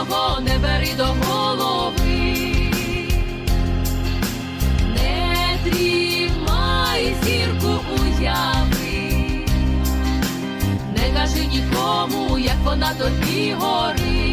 чужого, не бери до голови, не тримай зірку уяви, не кажи нікому, як вона тобі горить.